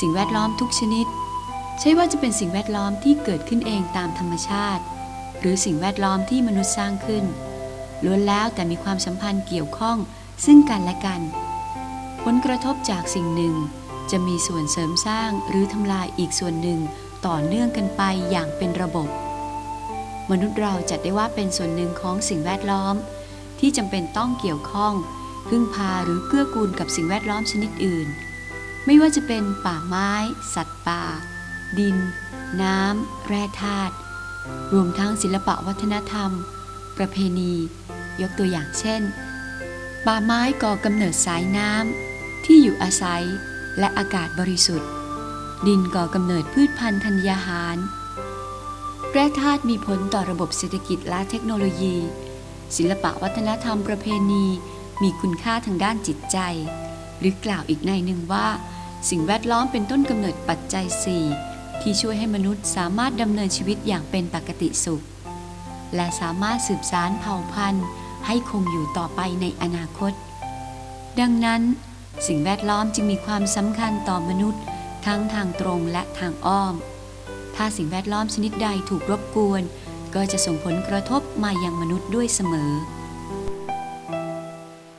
สิ่งแวดล้อมทุกชนิด ใช่ว่าจะเป็นสิ่งแวดล้อมที่เกิดขึ้นเองตามธรรมชาติ หรือสิ่งแวดล้อมที่มนุษย์สร้างขึ้นล้วนแล้วแต่มีความสัมพันธ์เกี่ยวข้องซึ่งกันและกัน ผลกระทบจากสิ่งหนึ่ง จะมีส่วนเสริมสร้างหรือทำลายอีกส่วนหนึ่งต่อเนื่องกันไปอย่างเป็นระบบ มนุษย์เราจัดได้ว่าเป็นส่วนหนึ่งของสิ่งแวดล้อม ที่จำเป็นต้องเกี่ยวข้อง พึ่งพาหรือเกื้อกูลกับสิ่งแวดล้อมชนิดอื่น ไม่ว่าจะเป็นป่าไม้ สัตว์ป่า ดิน น้ำ แร่ธาตุรวมทั้งศิลปะวัฒนธรรม ประเพณี ยกตัวอย่างเช่น ป่าไม้ก่อกำเนิดสายน้ำที่อยู่อาศัยและอากาศบริสุทธิ์ ดินก่อกำเนิดพืชพันธุ์ธัญญาหาร แร่ธาตุมีผลต่อระบบเศรษฐกิจและเทคโนโลยี ศิลปะวัฒนธรรมประเพณี มีคุณค่าทางด้านจิตใจ หรือกล่าวอีกในหนึ่งว่า สิ่งแวดล้อมเป็นต้นกำเนิดปัจจัย 4 ที่ช่วยให้มนุษย์สามารถดำเนินชีวิตอย่างเป็นปกติสุข และสามารถสืบสารเผ่าพันธุ์ ให้คงอยู่ต่อไปในอนาคต ดังนั้น สิ่งแวดล้อมจึงมีความสำคัญต่อมนุษย์ ทั้งทางตรงและทางอ้อม ถ้าสิ่งแวดล้อมชนิดใดถูกรบกวน ก็จะส่งผลกระทบมายังมนุษย์ด้วยเสมอ